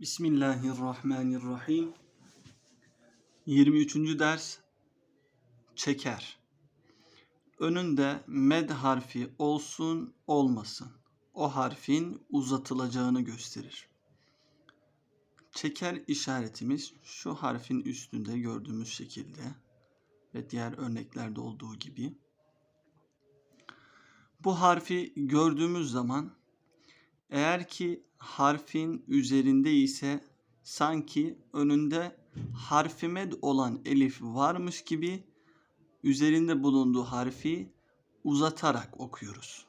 Bismillahirrahmanirrahim. 23. ders çeker. Önünde med harfi olsun olmasın. O harfin uzatılacağını gösterir. Çeker işaretimiz şu harfin üstünde gördüğümüz şekilde ve diğer örneklerde olduğu gibi. Bu harfi gördüğümüz zaman eğer ki harfin üzerinde ise sanki önünde harfimed olan elif varmış gibi üzerinde bulunduğu harfi uzatarak okuyoruz.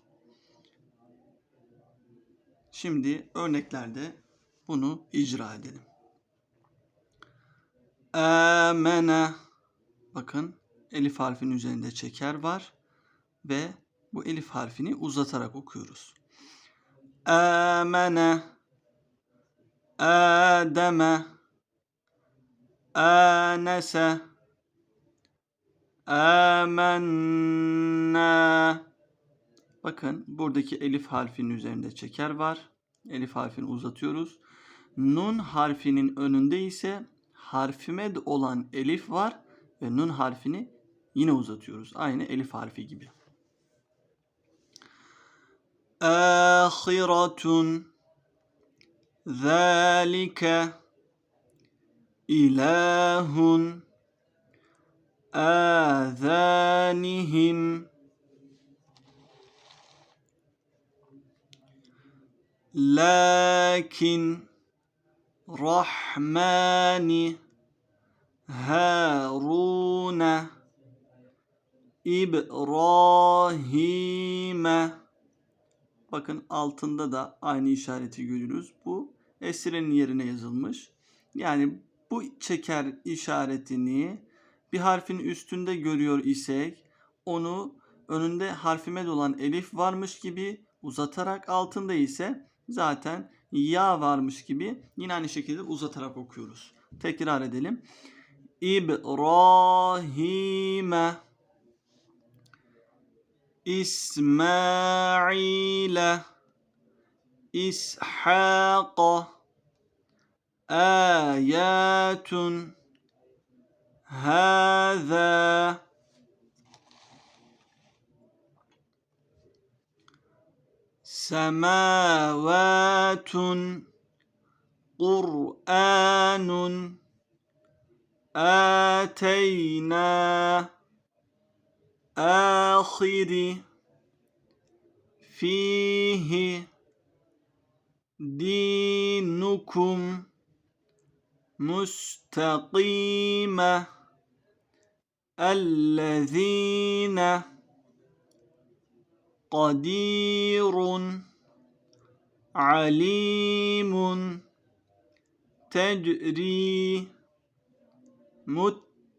Şimdi örneklerde bunu icra edelim. Amene bakın elif harfinin üzerinde çeker var ve bu elif harfini uzatarak okuyoruz. آمن آدم آنس آمنا Bakın buradaki elif harfinin üzerinde çeker var. Elif harfini uzatıyoruz. Nun harfinin önünde ise harfimed olan elif var ve nun harfini yine uzatıyoruz. Aynı elif harfi gibi. آخرة ذلك إله آذانهم. لكن رحمن هارون إبراهيم Bakın altında da aynı işareti görüyoruz. Bu esrenin yerine yazılmış. Yani bu çeker işaretini bir harfin üstünde görüyor isek onu önünde harfime dolan elif varmış gibi uzatarak altında ise zaten ya varmış gibi yine aynı şekilde uzatarak okuyoruz. Tekrar edelim. İbrahim'e إسماعيل إسحاق آيات هذا. سماوات قرآن آتينا. آخر فيه دينكم مستقيمة الذين قدير عليم تجري متقين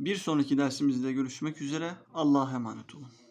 Bir sonraki dersimizde görüşmek üzere. Allah'a emanet olun.